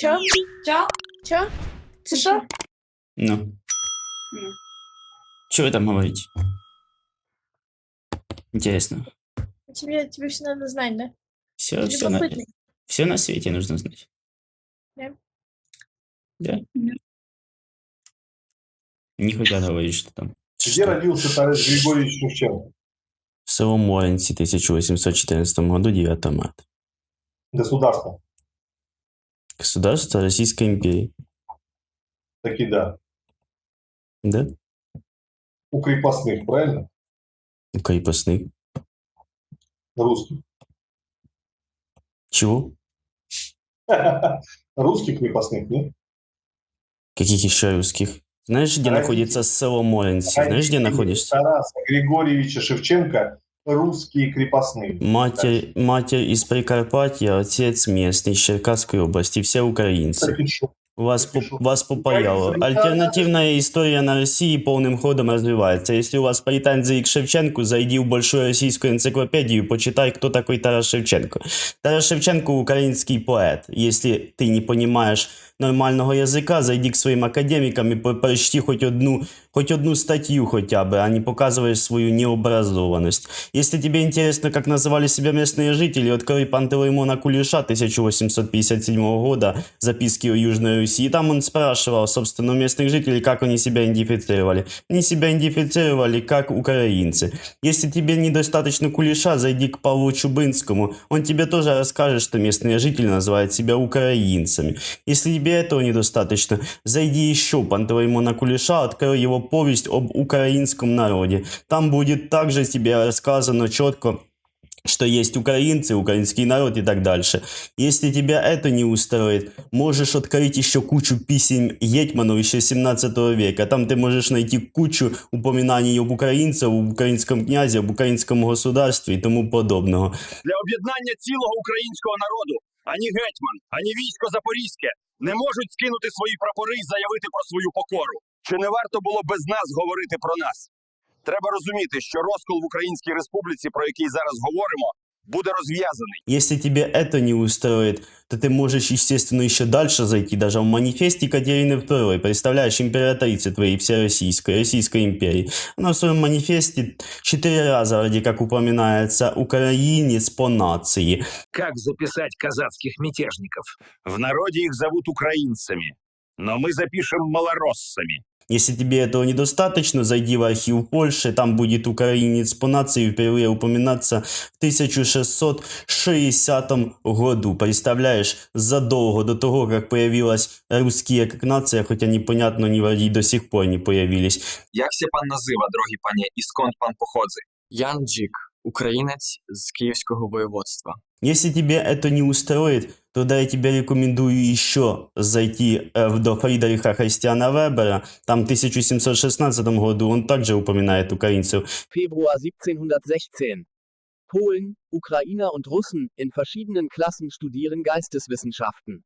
Чо? Чо? Чо? Це що? Ну. Ну. Что вы там говорите? Интересно. Тебе, тебе все надо знать, да? Все, Ты все, на, любопытный. все на свете нужно знать. Да. Да? Хотят говорить, что там. Где родился Тарас Григорьевич Шевченко? В Селом Моренце, 1814 году, 9 марта. Государство. Государство Российской империи. Таки да. Да? У крепостных, правильно? У крепостных. Русских. Чего? Русских крепостных, нет? Каких еще русских? Знаешь, где Российских. находится село Моренце? Знаешь, где находишься? Тараса Григорьевича Шевченко русские крепостные. Матерь, матерь из Прикарпатья, отец местный, из Черкасской области, все украинцы. Вас, по- вас попаяло. Альтернативная история на России полным ходом развивается. Если у вас претензии к Шевченку, зайди в большую российскую энциклопедию, почитай, кто такой Тарас Шевченко. Тарас Шевченко – украинский поэт. Если ты не понимаешь нормального языка, зайди к своим академикам и прочти хоть одну, хоть одну статью хотя бы, а не показываешь свою необразованность. Если тебе интересно, как называли себя местные жители, открой Пантелеймона Кулеша 1857 года, записки о Южной Руси. И там он спрашивал, собственно, у местных жителей, как они себя идентифицировали. Они себя идентифицировали как украинцы. Если тебе недостаточно Кулеша, зайди к Павлу Чубынскому. Он тебе тоже расскажет, что местные жители называют себя украинцами. Если тебе этого недостаточно, зайди еще в Пантелеймона Кулеша, открой его повесть об украинском народе. Там будет также тебе рассказано четко, что есть украинцы, украинский народ и так дальше. Если тебя это не устроит, можешь открыть еще кучу писем Етьманов еще 17 века. Там ты можешь найти кучу упоминаний об украинцах, об украинском князе, об украинском государстве и тому подобного. для об'єднання цілого українського народу ані гетьман, ані військо Запорізьке не можуть скинути свої прапори і заявити про свою покору. Чи не варто було без нас говорити про нас? Треба розуміти, що розкол в Українській Республіці, про який зараз говоримо, буде розв'язаний. Если тебе это не устроит, то ты можешь, естественно, еще дальше зайти, даже в манифесте Екатерины II, представляешь, императрицы твоей всероссийской, Российской империи. Она в своем манифесте четыре раза вроде как упоминается «Украинец по нации». Как записать казацких мятежников? В народі їх зовут українцями, но ми запишемо малороссами. Если тебе этого недостаточно, зайди в архив Польши, там будет украинец по нации впервые упоминаться в 1660 году. Представляешь, задолго до того, как появилась русские как нация, хотя непонятно, они вроде до сих пор не появились. Як ся пан назива, дорогі пані, і сконт пан походзи? Ян Джік, українець з Київського воєводства. Если тебе это не устроит, тогда я тебе рекомендую еще зайти э, до Фридриха Христиана Вебера. Там в 1716 году он также упоминает украинцев. Februar 1716. Polen, Ukrainer und Russen in verschiedenen Klassen studieren Geisteswissenschaften.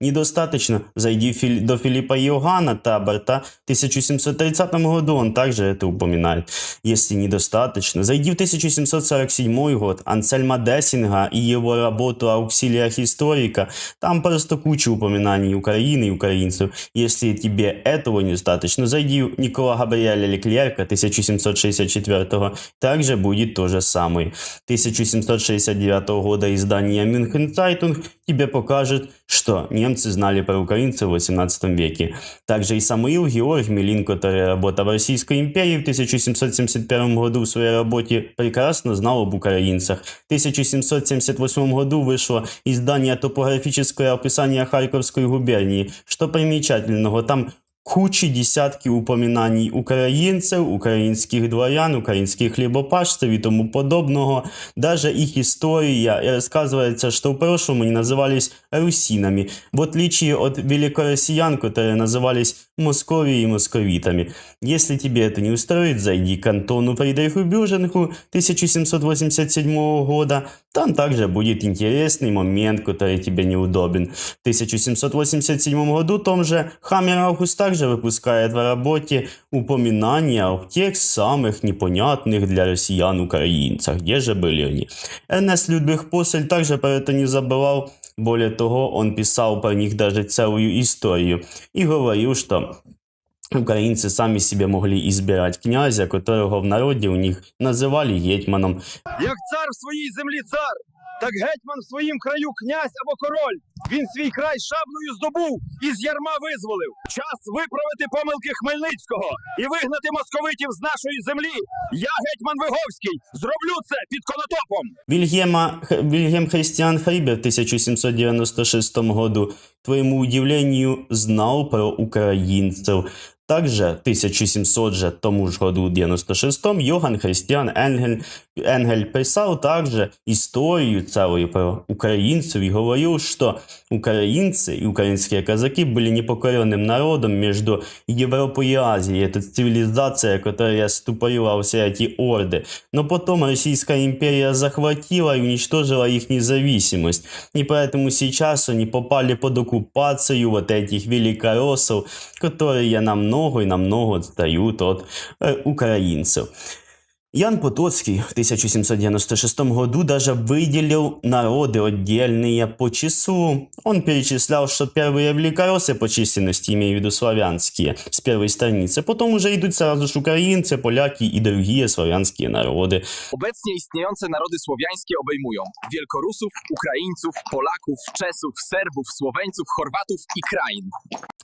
Недостаточно. Зайди до Филиппа Иоганна Таборта. В 1730 году он также это упоминает. Если недостаточно, зайди в 1747 год Ансельма Дессинга и его работу о ауксилиях историка. Там просто куча упоминаний Украины и украинцев. Если тебе этого недостаточно, зайди в Никола Габриэля Леклерка 1764 Также будет то же самое. 1769 года издание Мюнхенцайтунг тебе покажет, что немцы знали про украинцев в 18 веке. Также и Самуил Георг Милин, который работал в Российской империи в 1771 году в своей работе, прекрасно знал об украинцах. В 1778 году вышло издание «Топографическое описание Харьковской губернии». Что примечательного, там кучі десятки упоминаний українців, українських дворян, українських хлібопашців і тому подобного. Даже их история и рассказывается, что в прошлом они назывались русинами, в отличие от великороссиян, которые назывались Московией и московитами. Если тебе это не устроит, зайди к Антону Фридриху Бюжингу 1787 года. Там также будет интересный момент, который тебе неудобен. В 1787 году в том же Хаммер Август также выпускает в работе упоминания о тех самых непонятных для россиян украинцах. Где же были они? Эрнест Людвиг Посель также про это не забывал. Более того, он писал про них даже целую историю и говорил, что украинцы сами себе могли избирать князя, которого в народе у них называли гетьманом. Як цар в своїй землі цар, так гетьман в своїм краю князь або король. Він свій край шаблею здобув і з ярма визволив. Час виправити помилки Хмельницького і вигнати московитів з нашої землі. Я гетьман Виговський. Зроблю це під конотопом. Вильгема, Х- Вильгельм Христиан Фрибер в 1796 году, к твоему удивлению, знал про украинцев. Также в 1700 же тому же году, 96-м, Йоганн Христиан Енгель, Енгель писал также историю целую про украинцев и говорил, что украинцы и украинские казаки были непокоренным народом между Европой и Азией. Это цивилизация, которая ступорила все эти орды. Но потом Российская империя захватила и уничтожила их независимость. И поэтому сейчас они попали под оккупацию вот этих великороссов, которые намного и намного отстают от э, украинцев. Ян Потоцкий в 1796 году даже выделил народы отдельные по числу. Он перечислял, что первые великороссы по численности, имею в виду славянские, с первой страницы. Потом уже идут сразу же украинцы, поляки и другие славянские народы. Obecnie istniejące narody słowiańskie obejmują Wielkorusów, Ukraińców, Polaków, Czesów, Serbów, Słoweńców, Chorwatów i krain.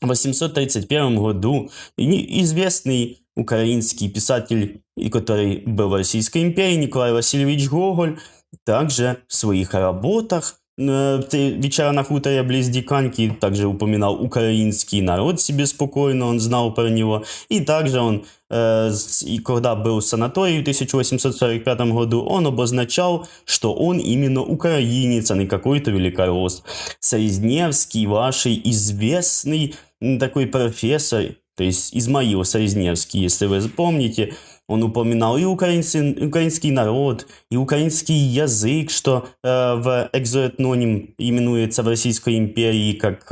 В 831 году и- известный украинский писатель, и который был в Российской империи, Николай Васильевич Гоголь, также в своих работах э, «Три вечера на хуторе близ Диканьки также упоминал украинский народ себе спокойно, он знал про него. И также он, э, и когда был в санатории в 1845 году, он обозначал, что он именно украинец, а не какой-то великорос. Срезневский, ваший известный такой профессор, то есть Измаил Срезневский, если вы помните, он упоминал и украинцы, украинский народ, и украинский язык, что э, в экзоэтноним именуется в Российской империи как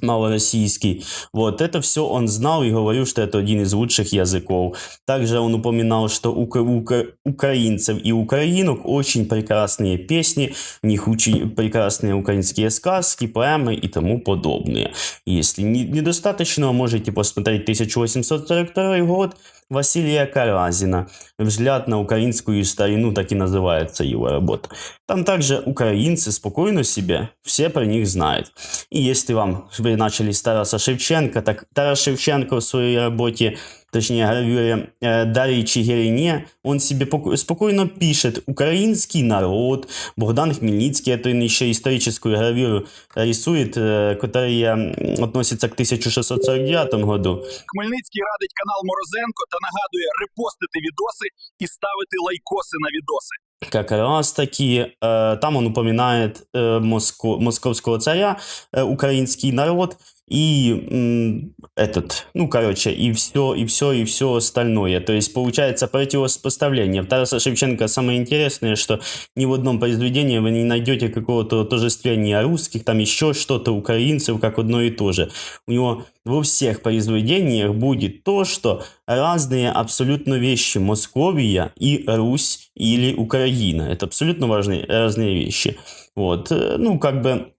малороссийский. Вот это все он знал и говорил, что это один из лучших языков. Также он упоминал, что у ука- украинцев и украинок очень прекрасные песни, у них очень прекрасные украинские сказки, поэмы и тому подобное. Если не- недостаточно, можете посмотреть 1842 год Василия Каразина. «Взгляд на украинскую старину», так и называется его работа. Там также украинцы спокойно себе, все про них знают. И если вам вы начали с Тараса Шевченко, так Тарас Шевченко в своей работе, точнее гравюре э, Дарьи Чигирине, он себе поко- спокойно пишет «Украинский народ». Богдан Хмельницкий эту еще историческую гравюру рисует, э, которая м, относится к 1649 году. Хмельницький радить канал Морозенко та нагадує репостити відоси і ставити лайкоси на відоси. как раз таки э, там он упоминает э, Моско- московского царя, э, украинский народ и этот, ну, короче, и все, и все, и все остальное. То есть получается противопоставление. В Тараса Шевченко самое интересное, что ни в одном произведении вы не найдете какого-то отождествления русских, там еще что-то украинцев, как одно и то же. У него во всех произведениях будет то, что разные абсолютно вещи. Московия и Русь или Украина. Это абсолютно важные разные вещи. Вот. э, Ну, как бы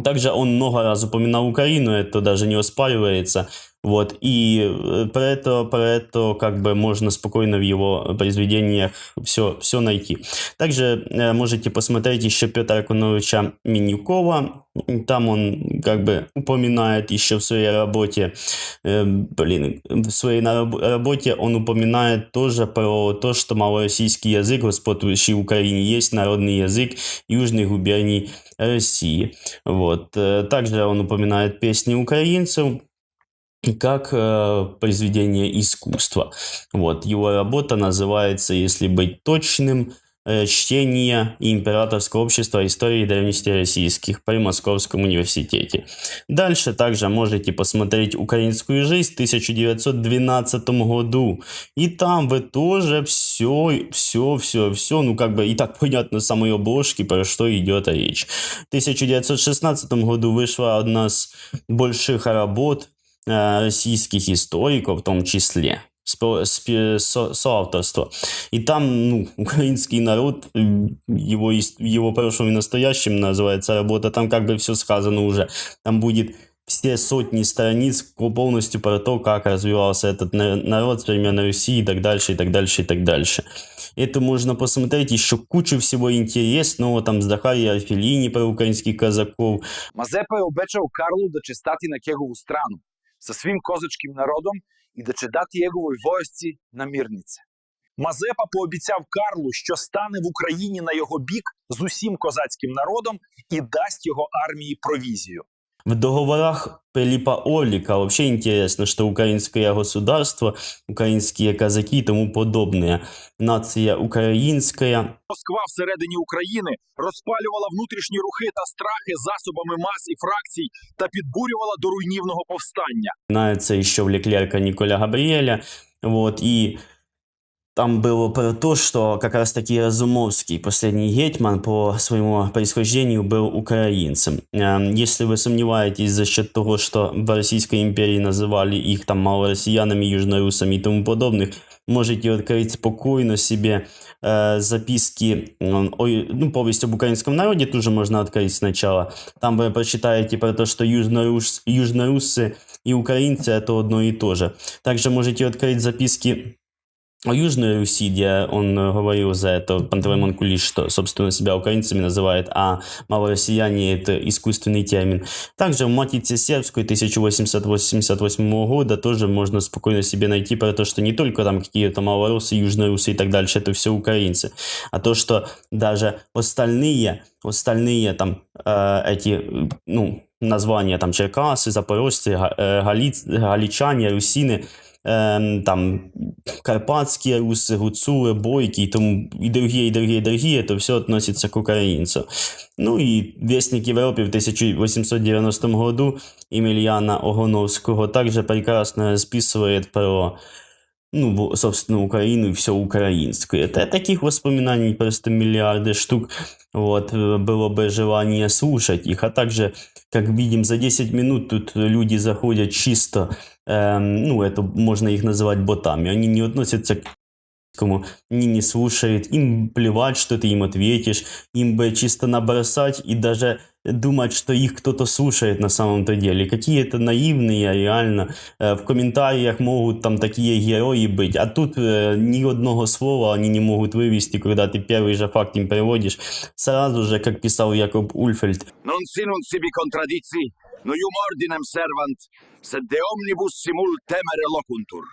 также он много раз упоминал Украину, это даже не оспаривается. Вот, и э, про это, про это как бы можно спокойно в его произведениях все, все найти. Также э, можете посмотреть еще Петра Коновича Минюкова. Там он как бы упоминает еще в своей работе, э, блин, в своей работе он упоминает тоже про то, что малороссийский язык, господствующий в Украине, есть народный язык южных губерний России. Вот. Также он упоминает песни украинцев, как э, произведение искусства. Вот его работа называется, если быть точным, э, чтения и императорского общества истории древности российских при Московском университете. Дальше также можете посмотреть «Украинскую жизнь» в 1912 году. И там вы тоже все, все, все, все, ну как бы и так понятно с самой обложки, про что идет речь. В 1916 году вышла одна из больших работ российских историков в том числе спо- спе- со- соавторства. И там, ну, украинский народ, его, его прошлым и настоящим называется работа, там как бы все сказано уже. Там будет все сотни страниц по- полностью про то, как развивался этот на- народ с времен Руси и так дальше, и так дальше, и так дальше. Это можно посмотреть, еще кучу всего интересного, там с Захария Феллини про украинских казаков, Мазепа е обечал Карлу да na kegovu stranu sa svim kozačkim narodom і да dati jegovoj vojsci namirnice. Мазепа пообіцяв Карлу, що стане в Україні на його бік з усім козацьким народом і дасть його армії провізію. В договорах Пилипа Орлика вообще интересно, что украинское государство, украинские казаки и тому подобное. Нация украинская. Москва всередині України розпалювала внутрішні рухи та страхи засобами мас і фракцій та підбурювала до руйнівного повстання. Знается еще в Леклерка Николя Габриэля. Вот, и там было про то, что как раз таки Разумовский, последний гетьман по своему происхождению, был украинцем. Эм, Если вы сомневаетесь за счет того, что в Российской империи называли их там малороссиянами, южнорусами и тому подобных, можете открыть спокойно себе э, записки, ой, ну, повесть об украинском народе тоже можно открыть сначала. Там вы прочитаете про то, что южнорус, южноруссы и украинцы это одно и то же. Также можете открыть записки о Южной Руси, где он э, говорил за это, Пантелеймон Кулиш, что, собственно, себя украинцами называет, а малороссияне – это искусственный термин. Также в Матице Сербской 1888 года тоже можно спокойно себе найти про то, что не только там какие-то малороссы, южнорусы и так дальше, это все украинцы, а то, что даже остальные, остальные там э, эти, ну, названия там Черкасы, Запорожцы, э, Галиц- Галичане, Русины, там карпатские русы, гуцулы, бойки и, тому, и другие, и другие, и другие, это все относится к украинцу. Ну и Вестник Европы в 1890 году Емельяна Огоновского также прекрасно расписывает про ну, собственно, Украину и все украинское. Это таких воспоминаний просто миллиарды штук. Вот, э, было бы желание слушать их. А также, как видим, за 10 минут тут люди заходят чисто, эм, ну, это можно их называть ботами. Они не относятся к кому ни не слушает, им плевать, что ты им ответишь, им бы чисто набросать и даже думать, что их кто-то слушает на самом-то деле. Какие-то наивные, реально. Э, В комментариях могут там такие герои быть, а тут э, ни одного слова они не могут вывести, когда ты первый же факт им приводишь. Сразу же, как писал Якоб Ульфельд, Non sibi contradici, nuium ordinem servant, sed de omnibus simul temere locuntur.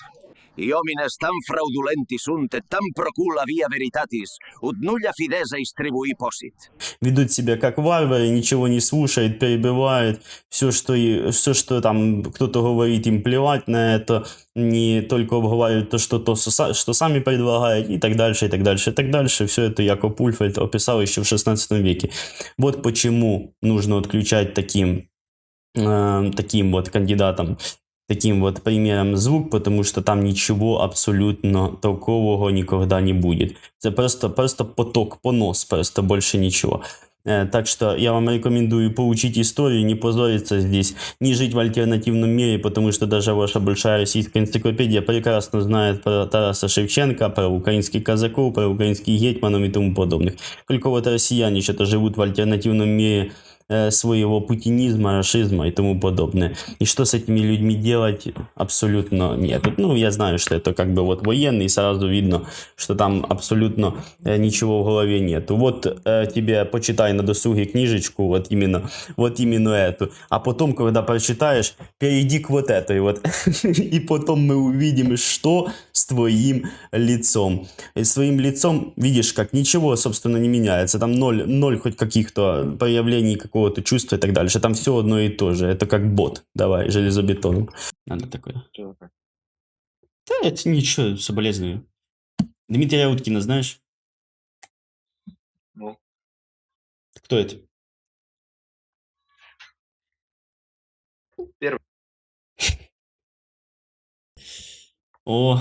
Iomines tam fraudulenti sunt et tam procula via veritatis, ut nulla fides distribui possit. ведут себя как варвары, ничего не слушают, перебивают, все, что, все, что там кто-то говорит, им плевать на это, не только обговаривают то, что, то, что сами предлагают, и так дальше, и так дальше, и так дальше. Все это Якоб Ульфельд описал еще в 16 веке. Вот почему нужно отключать таким, э, таким вот кандидатам таким вот примером звук, потому что там ничего абсолютно толкового никогда не будет. Это просто, просто поток, понос, просто больше ничего. Э, Так что я вам рекомендую поучить историю, не позориться здесь, не жить в альтернативном мире, потому что даже ваша большая российская энциклопедия прекрасно знает про Тараса Шевченко, про украинских казаков, про украинских гетманов и тому подобных. Только вот россияне что-то живут в альтернативном мире своего путинизма, расизма и тому подобное. И что с этими людьми делать, абсолютно нет. Ну, я знаю, что это как бы вот военный, и сразу видно, что там абсолютно э, ничего в голове нет. Вот э, тебе почитай на досуге книжечку, вот именно, вот именно эту. А потом, когда прочитаешь, перейди к вот этой вот. И потом мы увидим, что с твоим лицом. И с твоим лицом, видишь, как ничего, собственно, не меняется. Там ноль, ноль хоть каких-то проявлений какого-то чувства и так дальше. Там все одно и то же. Это как бот. Давай, железобетон. Надо такое. Да, это ничего, соболезную. Дмитрия Уткина знаешь? Кто это? Первый. О.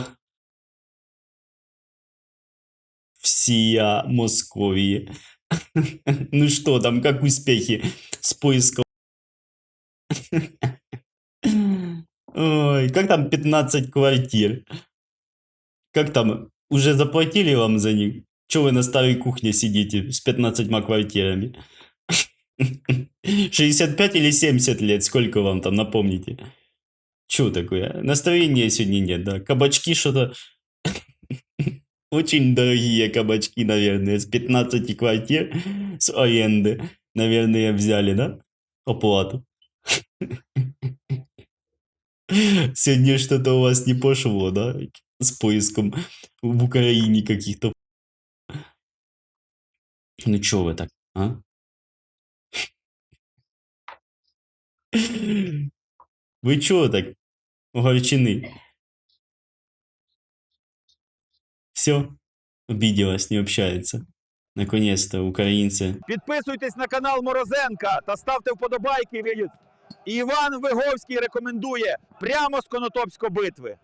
Всея Московии. Ну что там, как успехи с поиском? Ой, как там 15 квартир? Как там, уже заплатили вам за них? Че вы на старой кухне сидите с 15 квартирами? 65 или 70 лет? Сколько вам там, напомните? Че такое? Настроения сегодня нет, да? Кабачки что-то... Очень дорогие кабачки, наверное, с 15 квартир с аренды. Наверное, взяли, да? Оплату. Сегодня что-то у вас не пошло, да? С поиском в Украине каких-то... Ну чё вы так, а? Вы чё так огорчены? Все, обиделась, не общается. Наконец-то украинцы Підписуйтесь на канал Морозенка та ставте вподобайки. І Іван Виговський рекомендує прямо з Конотопської битви.